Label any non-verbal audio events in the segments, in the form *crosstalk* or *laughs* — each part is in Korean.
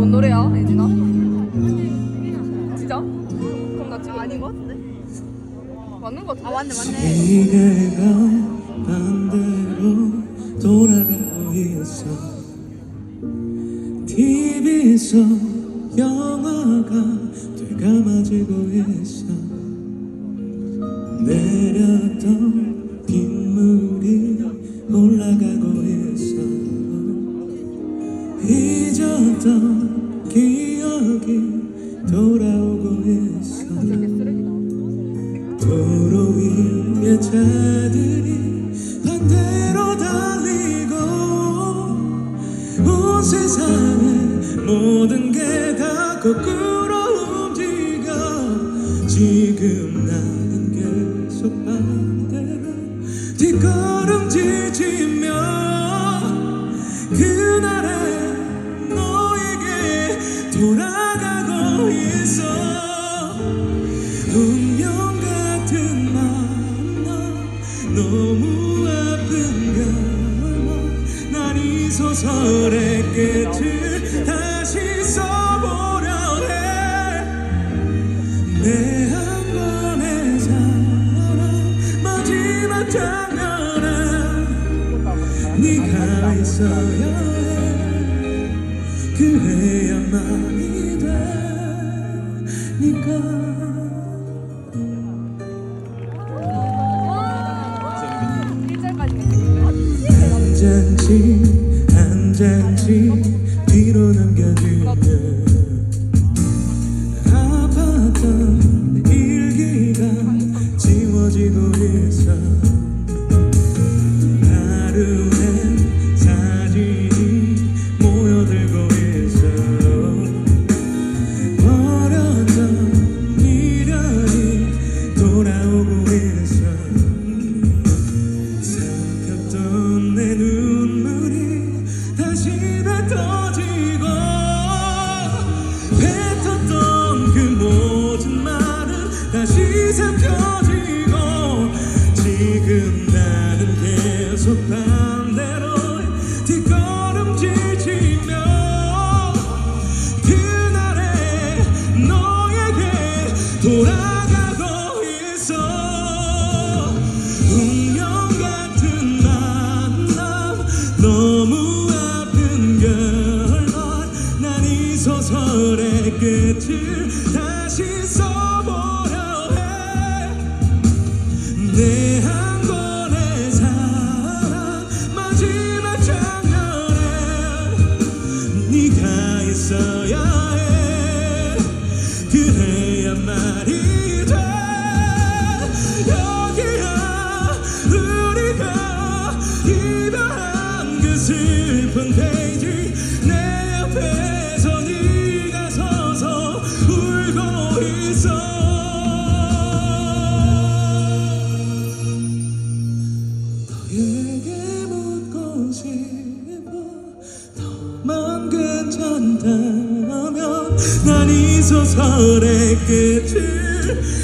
뭔 노래야, 예진아? 진짜? 그럼 나 지금 아닌 것 같은데? 맞는 것 같은데? 아, 맞네, 맞네. 시계가 반대로 돌아가고 있어 TV에서 영화가 되감아지고 있어 내렸던 차들이 반대로 달리고 온 세상의 모든 게 다 거꾸로 움직여. 지금 나는 계속 반대로 뒷걸음질 치며 그날의 소설의 끝을 다시 써보려 해내 한 번의 사랑 마지막 장면은 네가 있어야 해 그래야만이 되니까 한 장씩 삼켜지고 지금 나는 계속 반대로 뒷걸음질 치며 그날의 너에게 돌아가고 있어. 운명 같은 만남 너무 아픈 결말 난 이 소설의 끝을 다시 사랑 마지막 장면에 네가 있어야 괜찮다면 난 이 소설의 끝을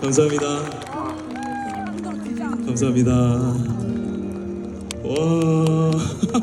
감사합니다. 감사합니다. 와. *laughs*